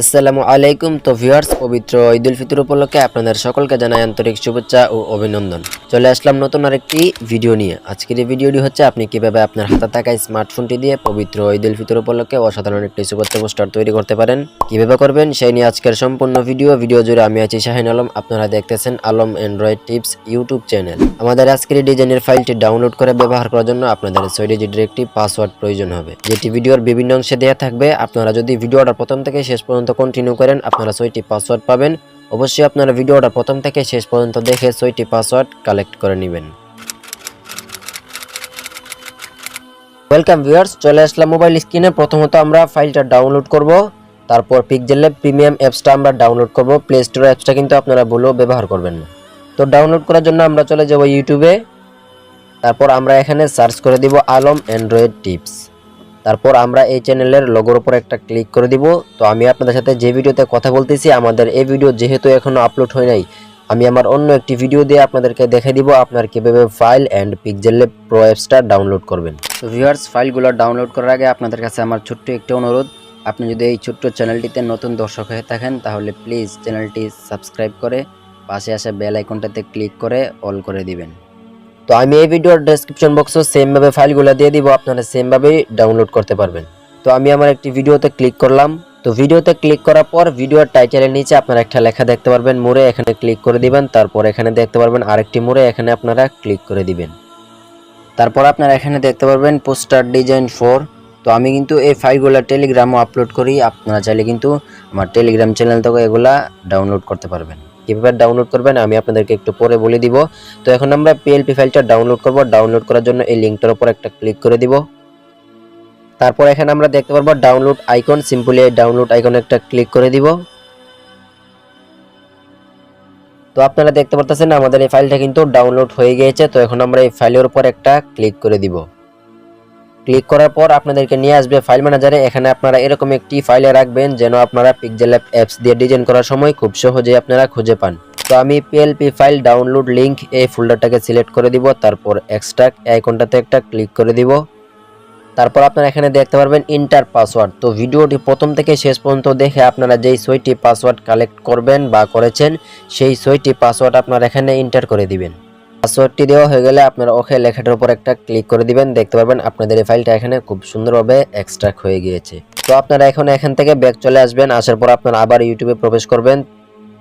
আসসালামু আলাইকুম। তো ভিউয়ার্স, পবিত্র ঈদ উল ফিতর উপলক্ষে আপনাদের সকলকে জানাই আন্তরিক শুভেচ্ছা ও অভিনন্দন। চলে আসলাম নতুন আরেকটি ভিডিও নিয়ে। আজকের এই ভিডিওটি হচ্ছে, আপনি কীভাবে আপনার হাতে থাকা স্মার্টফোনটি দিয়ে পবিত্র ঈদ উল ফিতর উপলক্ষে অসাধারণ একটি শুভেচ্ছা পোস্টার তৈরি করতে পারেন। কীভাবে করবেন, সেই নিয়ে আজকের সম্পূর্ণ ভিডিও। ভিডিও জুড়ে আমি আছি শাহিন আলম। আপনারা দেখতেছেন Alam Android tips YouTube channel আমাদের আজকের ডিজাইনের ফাইলটি ডাউনলোড করে ব্যবহার করার জন্য আপনাদের ছয় ডিজিটের একটি পাসওয়ার্ড প্রয়োজন হবে। যেটি ভিডিওর বিভিন্ন অংশে দেওয়া থাকবে। আপনারা যদি ভিডিওটা প্রথম থেকে শেষ পর্যন্ত কন্টিনিউ করেন, আপনারা ছয়টি পাসওয়ার্ড পাবেন। অবশ্যই আপনারা ভিডিওটা প্রথম থেকে শেষ পর্যন্ত দেখে ছয়টি পাসওয়ার্ড কালেক্ট করে নেবেন। ওয়েলকাম ভিউয়ার্স চলে আসলাম মোবাইল স্ক্রিনে প্রথমত আমরা ফাইলটা ডাউনলোড করব। তারপর পিকজেল ল্যাব প্রিমিয়াম অ্যাপসটা আমরা ডাউনলোড করব। প্লে স্টোর অ্যাপসটা কিন্তু আপনারা ভুলেও ব্যবহার করবেন না। তো ডাউনলোড করার জন্য আমরা চলে যাব ইউটিউবে তারপর আমরা এখানে সার্চ করে দিব আলম অ্যান্ড্রয়েড টিপস তারপর আমরা এই চ্যানেলের লোগোর উপর একটা ক্লিক করে দিব। তো আমি আপনাদের সাথে যে ভিডিওতে কথা বলতেছি, আমাদের এই ভিডিও যেহেতু এখনও আপলোড হয় নাই, আমি আমার অন্য একটি ভিডিও দিয়ে আপনাদেরকে দেখে দিব আপনার কীভাবে ফাইল অ্যান্ড পিকজেল প্রো অ্যাপসটা ডাউনলোড করবেন। তো ভিউয়ার্স ফাইলগুলো ডাউনলোড করার আগে আপনাদের কাছে আমার ছোট্ট একটি অনুরোধ, আপনি যদি এই ছোট্ট চ্যানেলটিতে নতুন দর্শক হয়ে থাকেন, তাহলে প্লিজ চ্যানেলটি সাবস্ক্রাইব করে পাশে আসা বেল আইকনটাতে ক্লিক করে অল করে দিবেন। তো আমি এই ভিডিওর ডেসক্রিপশন বক্সে সেমভাবে ফাইলগুলো দিয়ে দিব, আপনারা সেমভাবেই ডাউনলোড করতে পারবেন। তো আমি আমার একটি ভিডিওতে ক্লিক করলাম। তো ভিডিওতে ক্লিক করার পর ভিডিওর টাইটেলের নিচে আপনারা একটা লেখা দেখতে পারবেন, মোড়ে এখানে ক্লিক করে দিবেন, তারপর এখানে দেখতে পারবেন আরেকটি মোড়ে এখানে আপনারা ক্লিক করে দিবেন। তারপর আপনারা এখানে দেখতে পারবেন পোস্টার ডিজাইন ফোর তো আমি কিন্তু এই ফাইলগুলো টেলিগ্রামও আপলোড করি, আপনারা চাইলে কিন্তু আমার টেলিগ্রাম চ্যানেল থেকে এগুলা ডাউনলোড করতে পারবেন। কীভাবে ডাউনলোড করবেন, আমি আপনাদেরকে একটু পরে বলে দিব। তো এখন আমরা পিএলপি ফাইলটা ডাউনলোড করব। ডাউনলোড করার জন্য এই লিঙ্কটার উপর একটা ক্লিক করে দিব। তারপর এখানে আমরা দেখতে পারব ডাউনলোড আইকন সিম্পলি এই ডাউনলোড আইকনে একটা ক্লিক করে দিব। তো আপনারা দেখতে পারতেছেন আমাদের এই ফাইলটা কিন্তু ডাউনলোড হয়ে গিয়েছে। তো এখন আমরা এই ফাইলের উপর একটা ক্লিক করে দিব। ক্লিক করার পর আপনাদেরকে নিয়ে আসবে ফাইল ম্যানেজারে এখানে আপনারা এরকম একটি ফাইলে রাখবেন যেন আপনারা পিকজেল অ্যাপস দিয়ে ডিজাইন করার সময় খুব সহজে আপনারা খুঁজে পান। তো আমি পিএলপি ফাইল ডাউনলোড লিঙ্ক এই ফোল্ডারটাকে সিলেক্ট করে দিব, তারপর এক্সট্রা আইকনটাতে একটা ক্লিক করে দিব। তারপর আপনারা এখানে দেখতে পারবেন ইন্টার পাসওয়ার্ড তো ভিডিওটি প্রথম থেকে শেষ পর্যন্ত দেখে আপনারা যেই ছয়টি পাসওয়ার্ড কালেক্ট করবেন বা করেছেন, সেই ছয়টি পাসওয়ার্ড আপনারা এখানে ইন্টার করে দিবেন। পাসওয়ার্ডটি দেওয়া হয়ে গেলে আপনারা ওকে লেখাটার উপর একটা ক্লিক করে দিবেন। দেখতে পারবেন আপনাদের এই ফাইলটা এখানে খুব সুন্দরভাবে এক্সট্রাক্ট হয়ে গিয়েছে। তো আপনারা এখন এখান থেকে ব্যাক চলে আসবেন। আসার পর আপনারা আবার ইউটিউবে প্রবেশ করবেন।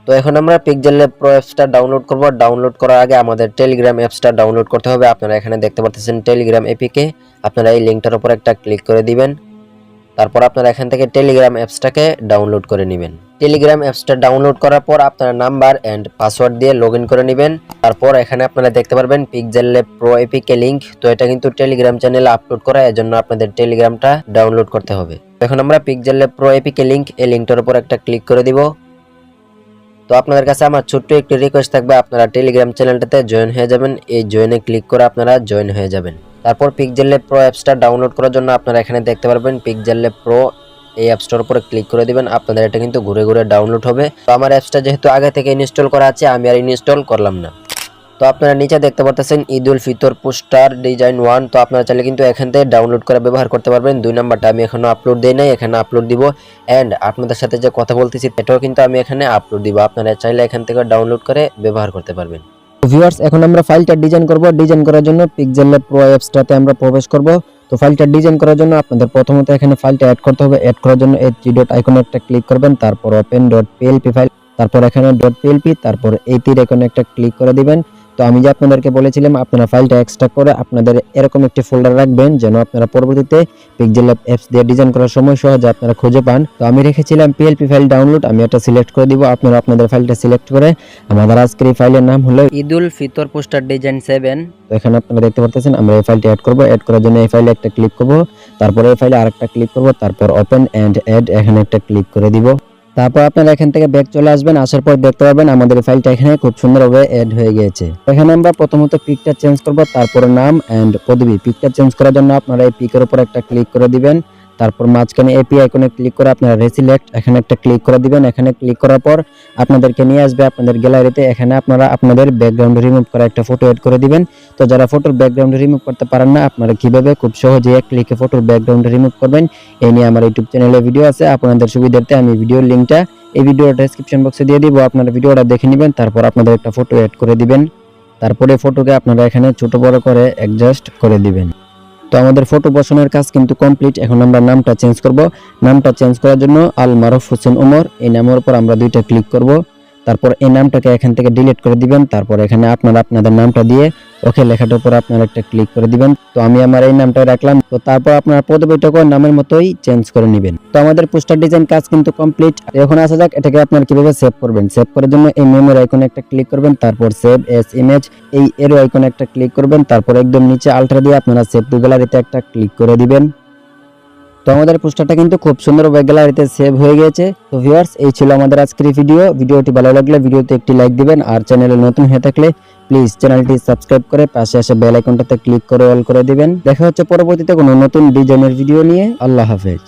তো এখন আমরা পিকজেল প্রো অ্যাপসটা ডাউনলোড করব। ডাউনলোড করার আগে আমাদের টেলিগ্রাম অ্যাপসটা ডাউনলোড করতে হবে। আপনারা এখানে দেখতে পাচ্ছেন টেলিগ্রাম এপিকে আপনারা এই লিঙ্কটার উপর একটা ক্লিক করে দিবেন। তারপর আপনারা এখান থেকে টেলিগ্রাম অ্যাপসটাকে ডাউনলোড করে নেবেন। টেলিগ্রাম অ্যাপসটা ডাউনলোড করার পর আপনারা নাম্বার অ্যান্ড পাসওয়ার্ড দিয়ে লগ করে নেবেন। তারপর এখানে আপনারা দেখতে পারবেন পিকজেল প্রো এপিকে লিঙ্ক তো এটা কিন্তু টেলিগ্রাম চ্যানেলে আপলোড করা, এজন্য আপনাদের টেলিগ্রামটা ডাউনলোড করতে হবে। এখন আমরা পিকজেল প্রো এপিকে লিঙ্ক এই লিঙ্কটার উপর একটা ক্লিক করে দিব। তো আপনাদের কাছে আমার ছোট্ট একটি রিকোয়েস্ট থাকবে, আপনারা টেলিগ্রাম চ্যানেলটাতে জয়েন হয়ে যাবেন। এই জয়েনে ক্লিক করে আপনারা জয়েন হয়ে যাবেন। তারপর পিকজেল প্রো অ্যাপসটা ডাউনলোড করার জন্য আপনারা এখানে দেখতে পারবেন পিকজেল প্রো এই অ্যাপসটার উপরে ক্লিক করে দিবেন, আপনাদের এটা কিন্তু ঘুরে ঘুরে ডাউনলোড হবে। তো আমার অ্যাপসটা যেহেতু আগে থেকে ইনস্টল করা আছে, আমি আর ইনস্টল করলাম না। তো আপনারা নিচে দেখতে পাচ্ছেন Eid ul Fitr poster design one তো আপনারা চাইলে কিন্তু এখান থেকে ডাউনলোড করে ব্যবহার করতে পারবেন। দুই নাম্বারটা আমি এখনও আপলোড দিই নাই, এখানে আপলোড দিব। অ্যান্ড আপনাদের সাথে যে কথা বলতেছি এটাও কিন্তু আমি এখানে আপলোড দিব। আপনারা চাইলে এখান থেকে ডাউনলোড করে ব্যবহার করতে পারবেন। ভিউয়ার্স এখন আমরা ফাইলটা ডিজাইন করব। ডিজাইন করার জন্য পিকজেল প্রো অ্যাপসটাতে আমরা প্রবেশ করব। তো ফাইলটা ডিজাইন করার জন্য আপনাদের প্রথমত এখানে ফাইলটা অ্যাড করতে হবে। অ্যাড করার জন্য এই ডট আইকনে একটা ক্লিক করবেন। তারপর ওপেন ডট পিএলপি ফাইল তারপর এখানে ডট পিএলপি তারপর এই তীর আইকনে একটা ক্লিক করে দিবেন। তো আমি যে আপনাদেরকে বলেছিলাম আপনারা ফাইলটা এক্সট্রাক্ট করে আপনাদের এরকম একটি ফোল্ডার রাখবেন যেন আপনারা পরবর্তীতে ল্যাব অ্যাপস দিয়ে ডিজাইন করার সময় সহজে আপনারা খুঁজে পান। তো আমি রেখেছিলাম পিএলপি ফাইল ডাউনলোড আমি এটা সিলেক্ট করে দিব। আপনারা আপনাদের ফাইলটা সিলেক্ট করে আমাদের আজকের এই ফাইলের নাম হলো Eidul Fitr poster design seven তো এখানে আপনারা দেখতে পাচ্ছেন আমরা এই ফাইলটি অ্যাড করব। অ্যাড করার জন্য এই ফাইলে একটা ক্লিক করব। তারপরে এই ফাইলে আরেকটা ক্লিক করব। তারপর ওপেন এন্ড অ্যাড এখানে একটা ক্লিক করে দিব। তারপর আপনারা এখান থেকে ব্যাগ চলে আসবেন, আসার পর দেখতে পাবেন আমাদের ফাইলটা এখানে খুব সুন্দরভাবে অ্যাড হয়ে গিয়েছে। এখানে আমরা প্রথমত পিকটা চেঞ্জ করব, তারপর নাম অ্যান্ড পদবি। পিকটা চেঞ্জ করার জন্য আপনারা এই পিকের উপর একটা ক্লিক করে দিবেন। তারপর মাঝখানে এপি আইকনে ক্লিক করে আপনারা রেসিলেক্ট এখানে একটা ক্লিক করে দিবেন। এখানে ক্লিক করার পর আপনাদেরকে নিয়ে আসবে আপনাদের গ্যালারিতে এখানে আপনারা আপনাদের ব্যাকগ্রাউন্ড রিমুভ করা একটা ফটো এড করে দিবেন। তো যারা ফটোর ব্যাকগ্রাউন্ড রিমুভ করতে পারেন না, আপনারা কীভাবে? খুব সহজে এক ক্লিকে ফটোর ব্যাকগ্রাউন্ড রিমুভ করবেন। এই নিয়ে আমার ইউটিউব চ্যানেলে ভিডিও আছে। আপনাদের সুবিধার্থে আমি ভিডিওর লিঙ্কটা এই ভিডিওর ডেসক্রিপশন বক্সে দিয়ে দিব। আপনারা ভিডিওটা দেখে নেবেন, তারপর আপনাদের একটা ফটো এড করে দিবেন। তারপরে ফটোকে আপনারা এখানে ছোট বড় করে অ্যাডজাস্ট করে দিবেন। তো আমাদের ফটো বসানোর কাজ কিন্তু কমপ্লিট এখন আমরা নামটা চেঞ্জ করব। নামটা চেঞ্জ করার জন্য আল মারফ হোসেন ওমর। এই নামের উপর আমরা দুইটা ক্লিক করব। তারপর এই নামটাকে এখান থেকে ডিলিট করে দিবেন, তারপর এখানে আপনারা আপনাদের নামটা দিয়ে ওকে লেখাটার উপর আপনারা একটা ক্লিক করে দিবেন। তো আমি আমার এই নামটা রাখলাম। তো তারপর আপনার পদবিটাকে নামের মতোই চেঞ্জ করে নেবেন। তো আমাদের পোস্টার ডিজাইন কাজ কিন্তু কমপ্লিট এখন আসা যাক এটাকে আপনারা কীভাবে সেভ করবেন। সেভ করার জন্য এই মেমোরি আইকনে একটা ক্লিক করবেন, তারপর সেভ এস ইমেজ এই এরো আইকনে একটা ক্লিক করবেন, তারপর একদম নিচে আলট্রা দিয়ে আপনারা সেভ টু গ্যালারিতে একটা ক্লিক করে দিবেন। তো আমাদের পোস্টারটা কিন্তু খুব সুন্দরভাবে গ্যালারিতে সেভ হয়ে গেছে তো ভিউয়ার্স এই ছিল আমাদের আজকের ভিডিও ভিডিওটি ভালো লাগলে ভিডিওতে একটি লাইক দিবেন। আর চ্যানেলে নতুন হয়ে থাকলে প্লিজ চ্যানেলটি সাবস্ক্রাইব করে পাশে আসে বেল আইকনটাতে ক্লিক করে অল করে দিবেন। দেখা হচ্ছে পরবর্তীতে কোনো নতুন ডিজাইনের ভিডিও নিয়ে। আল্লাহ হাফেজ।